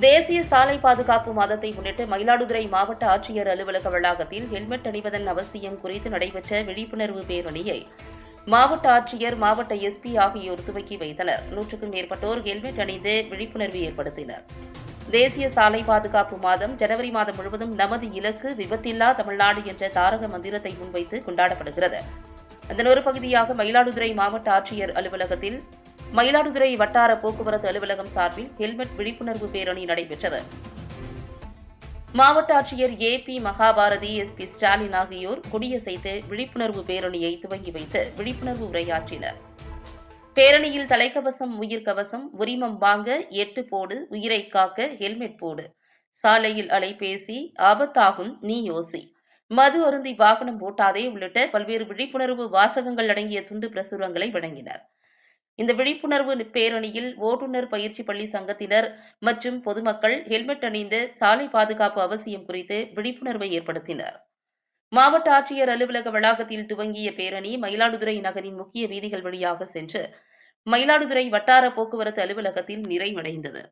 தேசிய சாலை பாதுகாப்பு மாதத்தை முன்னிட்டு மயிலாடுதுறை மாவட்ட ஆட்சியர் அலுவலக வளாகத்தில் ஹெல்மெட் அணிவதன் அவசியம் குறித்து நடைபெற்ற விழிப்புணர்வு பேரணியை மாவட்ட ஆட்சியர் மாவட்ட எஸ்பி ஆகியோர் துவக்கி வைத்தனர். நூற்றுக்கும் மேற்பட்டோர் ஹெல்மெட் அணிந்து விழிப்புணர்வு ஏற்படுத்தினர். தேசிய சாலை பாதுகாப்பு மாதம் ஜனவரி மாதம் முழுவதும் நமது இலக்கு விபத்தில்லா தமிழ்நாடு என்ற தாரக மந்திரத்தை முன்வைத்து கொண்டாடப்படுகிறது. அதன் ஒரு பகுதியாக மயிலாடுதுறை மாவட்ட ஆட்சியர் அலுவலகத்தில் மயிலாடுதுறை வட்டார போக்குவரத்து அலுவலகம் சார்பில் ஹெல்மெட் விழிப்புணர்வு பேரணி நடைபெற்றது. மாவட்ட ஆட்சியர் A P Mahabharathi S P Stalin ஆகியோர் கொடியசைத்து விழிப்புணர்வு பேரணியை துவங்கி வைத்து விழிப்புணர்வு உரையாற்றினர். பேரணியில் தலைக்கவசம் உயிர்கவசம் உரிமம் வாங்க எட்டு போடு உயிரை காக்க ஹெல்மெட் போடு சாலையில் அலைபேசி ஆபத்தாகும் நீ யோசி மது அருந்தி வாகனம் ஓட்டாதே உள்ளிட்ட பல்வேறு விழிப்புணர்வு வாசகங்கள் அடங்கிய துண்டு பிரசுரங்களை வழங்கினர். இந்த விழிப்புணர்வு பேரணியில் ஓட்டுநர் பயிற்சி பள்ளி சங்கத்தினர் மற்றும் பொதுமக்கள் ஹெல்மெட் அணிந்து சாலை பாதுகாப்பு அவசியம் குறித்து விழிப்புணர்வை ஏற்படுத்தினர். மாவட்ட ஆட்சியர் அலுவலக வளாகத்தில் துவங்கிய பேரணி மயிலாடுதுறை நகரின் முக்கிய வீதிகள் வழியாக சென்று மயிலாடுதுறை வட்டார போக்குவரத்து அலுவலகத்தில் நிறைவடைந்தது.